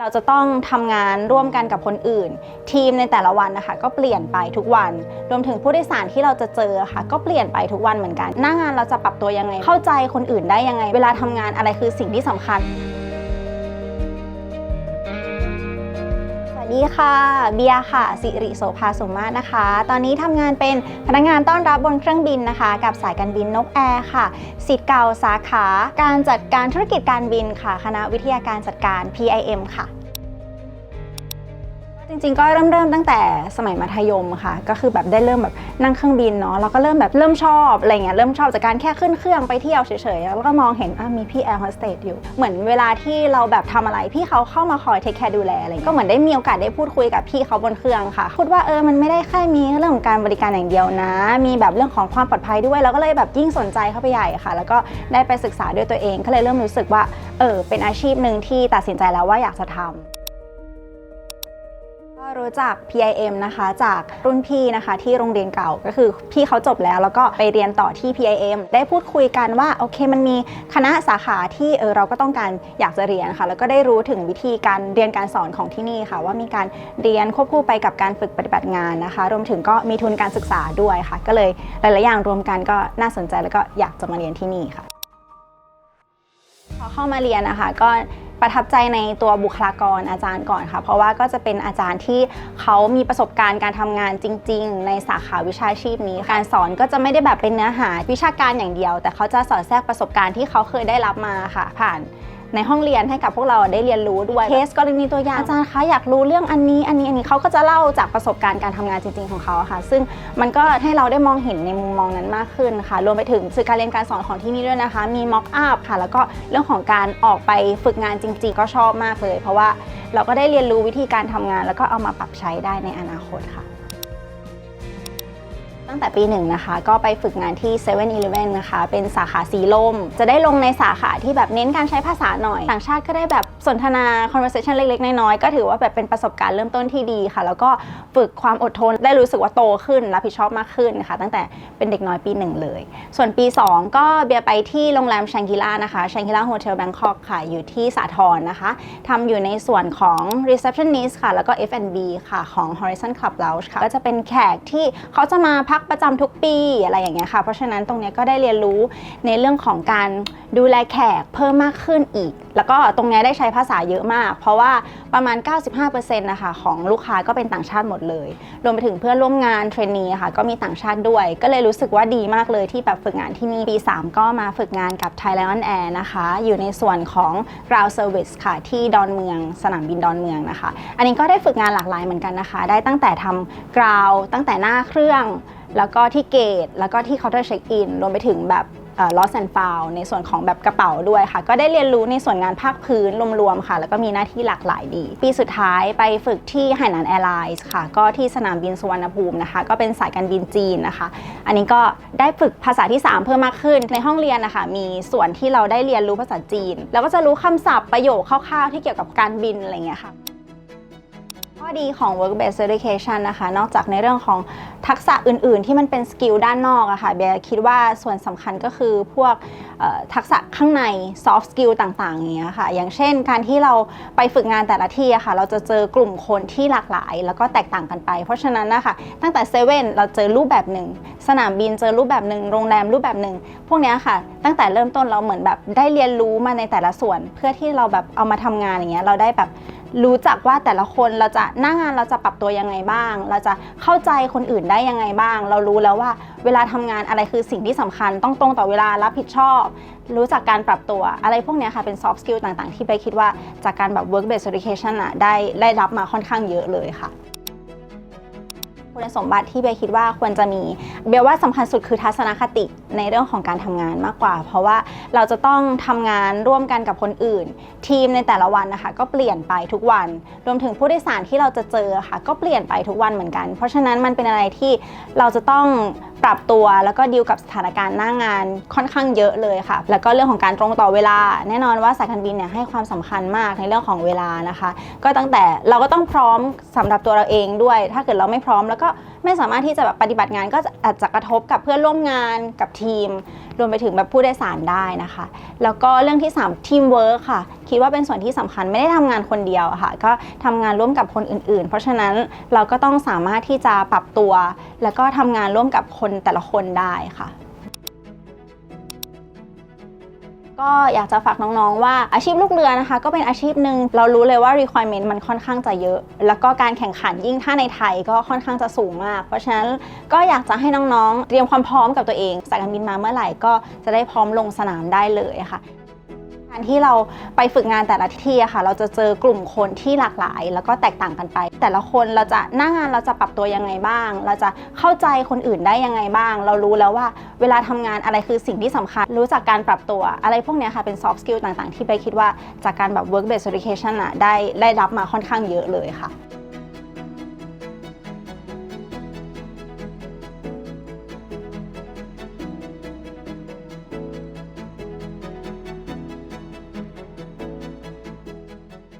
เราจะต้องทำงานร่วมกันกับคนอื่น ทีมในแต่ละวันนะคะ ก็เปลี่ยนไปทุกวัน รวมถึงผู้โดยสารที่เราจะเจอค่ะ ก็เปลี่ยนไปทุกวันเหมือนกัน หน้างานเราจะปรับตัวยังไง เข้าใจคนอื่นได้ยังไง เวลาทำงานอะไรคือสิ่งที่สำคัญ ดีค่ะ เบียร์ค่ะ สิริโสภาสมมาตรนะคะ ตอนนี้ทำงานเป็นพนักงานต้อนรับบนเครื่องบินนะคะ กับสายการบินนกแอร์ค่ะ สิทธิ์เก่าสาขา การจัดการธุรกิจการบินค่ะ คณะวิทยาการจัดการ PIM ค่ะ จริงๆ ก็เริ่มเริ่มตั้งแต่สมัยมัธยมค่ะ ก็คือแบบได้เริ่มแบบนั่งเครื่องบินเนาะ แล้วก็เริ่มแบบเริ่มชอบอะไรเงี้ย เริ่มชอบจากการแค่ขึ้นเครื่องไปเที่ยวเฉยๆ แล้วก็มองเห็นอะมีพี่แอร์โฮสเตสอยู่ เหมือนเวลาที่เราแบบทำอะไรพี่เขาเข้ามาคอยเทคแคร์ดูแลอะไร ก็เหมือนได้มีโอกาสได้พูดคุยกับพี่เขาบนเครื่องค่ะ พูดว่าเออ มันไม่ได้แค่มีเรื่องของการบริการอย่างเดียวนะ มีแบบเรื่องของความปลอดภัยด้วย แล้วก็เลยแบบยิ่งสนใจเข้าไปใหญ่ค่ะ แล้วก็ได้ไปศึกษาด้วยตัวเอง ก็เลยเริ่มรู้สึกว่า เออ เป็นอาชีพหนึ่งที่ตัดสินใจแล้วว่าอยากจะทำก็ รู้จัก PIM นะคะจากรุ่นพี่นะคะที่โรงเรียนเก่าก็คือพี่เขาจบแล้วแล้วก็ไปเรียนต่อที่ PIM ได้พูดคุยกันว่าโอเคมันมีคณะสาขาที่เออเราก็ต้องการอยากจะเรียนค่ะ แล้วก็ได้รู้ถึงวิธีการเรียนการสอนของที่นี่ค่ะ ว่ามีการเรียนควบคู่ไปกับการฝึกปฏิบัติงานนะคะ รวมถึงก็มีทุนการศึกษาด้วยค่ะ ก็เลยหลายๆอย่างรวมกันก็น่าสนใจแล้วก็อยากจะมาเรียนที่นี่ค่ะพอเข้ามาเรียนนะคะก็ ประทับใจในตัวบุคลากรอาจารย์ก่อนค่ะ เพราะว่าก็จะเป็นอาจารย์ที่เขามีประสบการณ์การทำงานจริง ๆ ในสาขาวิชาชีพนี้ การสอนก็จะไม่ได้แบบเป็นเนื้อหาวิชาการอย่างเดียว แต่เขาจะสอดแทรกประสบการณ์ที่เขาเคยได้รับมาค่ะ ผ่าน ในห้องเรียนให้กับพวกเราได้เรียนรู้ด้วยเคสกรณีตัวอย่างอาจารย์คะอยากรู้เรื่องอันนี้อันนี้อันนี้เขาก็จะเล่าจากประสบการณ์การทำงานจริง ๆของเขาอะค่ะ ซึ่งมันก็ให้เราได้มองเห็นในมุมมองนั้นมากขึ้นค่ะ รวมไปถึงสื่อการเรียนการสอนของที่นี่ด้วยนะคะ มีม็อกอัพค่ะ แล้วก็เรื่องของการออกไปฝึกงานจริง ๆ ก็ชอบมากเลย เพราะว่าเราก็ได้เรียนรู้วิธีการทำงาน แล้วก็เอามาปรับใช้ได้ในอนาคตค่ะ ตั้งแต่ปีหนึ่งนะคะ ก็ไปฝึกงานที่7 e เ e ่ e อนะคะ เป็นสาขาสีลม จะได้ลงในสาขาที่แบบเน้นการใช้ภาษาหน่อย ต่างชาติก็ได้แบบสนทนา conversation เล็กๆ น้อยๆ ก็ถือว่าแบบเป็นประสบการณ์เริ่มต้นที่ดีค่ะ แล้วก็ฝึกความอดทน ได้รู้สึกว่าโตขึ้น รับผิดชอบมากขึ้นค่ะตั้งแต่เป็นเด็กน้อยปีหนึ่งเลย ส่วนปี 2 ก็เบียไปที่โรงแรมชังกิล่านะคะชังกิล่าโฮเทลแบงคอกค่ะ อยู่ที่สาทรนะคะทำอยู่ในส่วนของ receptionist ค่ะ แล้วก็ F&B ค่ะ ของ Horizon Club Lounge ค่ะ ก็จะเป็นแขกที่เขาจะมาพักประจำทุกปีอะไรอย่างเงี้ยค่ะ เพราะฉะนั้นตรงนี้ก็ได้เรียนรู้ในเรื่องของการดูแลแขกเพิ่มมากขึ้นอีกแล้วก็ตรงนี้ได้ใช้ภาษาเยอะมาก เพราะว่าประมาณ 95%นะคะของลูกค้าก็เป็นต่างชาติหมดเลย รวมไปถึงเพื่อนร่วมงานเทรนนีค่ะก็มีต่างชาติด้วย ก็เลยรู้สึกว่าดีมากเลยที่แบบฝึกงานที่นี่ปี3ก็มาฝึกงานกับ Thailand on Air นะคะ อยู่ในส่วนของ ground service ค่ะ ที่ดอนเมือง สนามบินดอนเมืองนะคะ อันนี้ก็ได้ฝึกงานหลากหลายเหมือนกันนะคะ ได้ตั้งแต่ทำ ground ตั้งแต่หน้าเครื่อง แล้วก็ที่เกต แล้วก็ที่เคาน์เตอร์เช็คอิน รวมไปถึงแบบ lost and found ในส่วนของแบบกระเป๋าด้วยค่ะ ก็ได้เรียนรู้ในส่วนงานภาคพื้นรวมๆค่ะ แล้วก็มีหน้าที่หลากหลายดี ปีสุดท้ายไปฝึกที่ไหหนานแอร์ไลน์ค่ะ ก็ที่สนามบินสุวรรณภูมินะคะ ก็เป็นสายการบินจีนนะคะ อันนี้ก็ได้ฝึกภาษาที่ 3 เพิ่มมากขึ้นในห้องเรียนนะคะ มีส่วนที่เราได้เรียนรู้ภาษาจีน แล้วก็จะรู้คำศัพท์ประโยคคร่าวๆที่เกี่ยวกับการบินอะไรเงี้ยค่ะ ดีของ work based education นะคะ นอกจากในเรื่องของทักษะอื่น ๆ ที่มันเป็นสกิลด้านนอกอะค่ะเบียร์คิดว่าส่วนสำคัญก็คือพวกทักษะข้างใน soft skill ต่าง ๆ อย่างเงี้ยค่ะ อย่างเช่นการที่เราไปฝึกงานแต่ละที่อะค่ะ เราจะเจอกลุ่มคนที่หลากหลาย แล้วก็แตกต่างกันไป เพราะฉะนั้นนะคะตั้งแต่เซเว่นเราเจอรูปแบบหนึ่ง สนามบินเจอรูปแบบหนึ่ง โรงแรมรูปแบบหนึ่ง พวกเนี้ยค่ะ ตั้งแต่เริ่มต้นเราเหมือนแบบได้เรียนรู้มาในแต่ละส่วน เพื่อที่เราแบบเอามาทำงานอย่างเงี้ย เราได้แบบ รู้จักว่าแต่ละคนเราจะหน้างานเราจะปรับตัวยังไงบ้าง เราจะเข้าใจคนอื่นได้ยังไงบ้าง เรารู้แล้วว่าเวลาทำงานอะไรคือสิ่งที่สำคัญ ต้องตรงต่อเวลารับผิดชอบ รู้จักการปรับตัวอะไรพวกนี้ค่ะเป็น soft skill ต่างๆ ที่ไปคิดว่าจากการแบบ work based education อะได้ได้รับมาค่อนข้างเยอะเลยค่ะ คุณสมบัติที่เบลคิดว่าควรจะมีเบลว่าสำคัญสุดคือทัศนคติในเรื่องของการทำงานมากกว่า เพราะว่าเราจะต้องทำงานร่วมกันกับคนอื่น ทีมในแต่ละวันนะคะ ก็เปลี่ยนไปทุกวัน รวมถึงผู้โดยสารที่เราจะเจอค่ะ ก็เปลี่ยนไปทุกวันเหมือนกัน เพราะฉะนั้นมันเป็นอะไรที่เราจะต้อง ปรับตัวแล้วก็ดีลกับสถานการณ์หน้างานค่อนข้างเยอะเลยค่ะ แล้วก็เรื่องของการตรงต่อเวลา แน่นอนว่าสายการบินเนี่ยให้ความสำคัญมากในเรื่องของเวลานะคะ ก็ตั้งแต่เราก็ต้องพร้อมสำหรับตัวเราเองด้วย ถ้าเกิดเราไม่พร้อมแล้วก็ ไม่สามารถที่จะแบบปฏิบัติงานก็อาจจะกระทบกับเพื่อนร่วมงานกับทีม รวมไปถึงแบบผู้โดยสารได้นะคะ แล้วก็เรื่องที่3ทีมเวิร์คค่ะ คิดว่าเป็นส่วนที่สำคัญไม่ได้ทำงานคนเดียวค่ะ ก็ทำงานร่วมกับคนอื่น ๆ เพราะฉะนั้นเราก็ต้องสามารถที่จะปรับตัว แล้วก็ทำงานร่วมกับคนแต่ละคนได้ค่ะ ก็อยากจะฝากน้องๆ ว่าอาชีพลูกเรือนะคะ ก็เป็นอาชีพหนึ่งเรารู้เลยว่า requirement มันค่อนข้างจะเยอะ แล้วก็การแข่งขันยิ่งถ้าในไทยก็ค่อนข้างจะสูงมาก เพราะฉะนั้นก็อยากจะให้น้องๆ เตรียมความพร้อมกับตัวเองสายการบินมาเมื่อไหร่ก็จะได้พร้อมลงสนามได้เลยค่ะ การที่เราไปฝึกงานแต่ละที่อะค่ะ เราจะเจอกลุ่มคนที่หลากหลาย แล้วก็แตกต่างกันไป แต่ละคนเราจะหน้างานเราจะปรับตัวยังไงบ้าง เราจะเข้าใจคนอื่นได้ยังไงบ้าง เรารู้แล้วว่าเวลาทำงานอะไรคือสิ่งที่สำคัญ รู้จักการปรับตัวอะไรพวกเนี้ยค่ะเป็น soft skill ต่างๆ ที่ไปคิดว่าจากการแบบ work based education อะได้ได้รับมาค่อนข้างเยอะเลยค่ะ